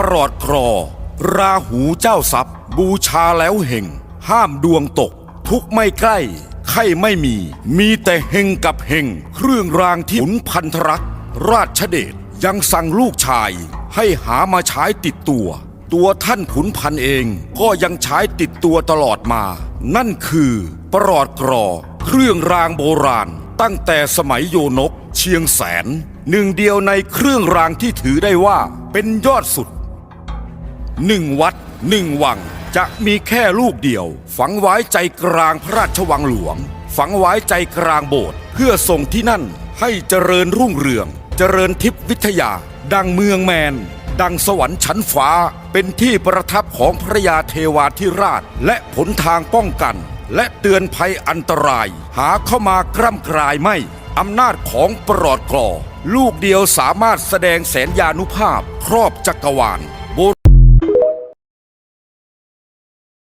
ประหลอดครอ ราหูเจ้าทรัพย์ บูชาแล้วเฮงห้ามดวงตก ทุกไม่ใกล้ ไข้ไม่มี มีแต่เฮงกับเฮงเครื่องรางที่ขุนพันธรักษ์ราชเดชยังสั่งลูกชาย ให้หามาใช้ติดตัว ตัวท่านขุนพันเองก็ยังใช้ติดตัวตลอดมา นั่นคือประหลอดกรอ เครื่องรางโบราณ ตั้งแต่สมัยโยนก เชียงแสน หนึ่งเดียวในเครื่องรางที่ถือได้ว่าเป็นยอดสุด หนึ่งวัดหนึ่งวังจะมีแค่ลูกเดียว ฝังไว้ใจกลางพระราชวังหลวง ฝังไว้ใจกลางโบสถ์เพื่อส่งที่นั่นให้เจริญรุ่งเรือง เจริญทิพย์วิทยา ดังเมืองแมน ดังสวรรค์ชั้นฟ้า เป็นที่ประทับของพระยาเทวาธิราช และผลทางป้องกัน และเตือนภัยอันตราย หาเข้ามากร่ำกรายไม่อำนาจของปลอดกลอลูกเดียวสามารถแสดงแสนยานุภาพ ครอบจักรวาล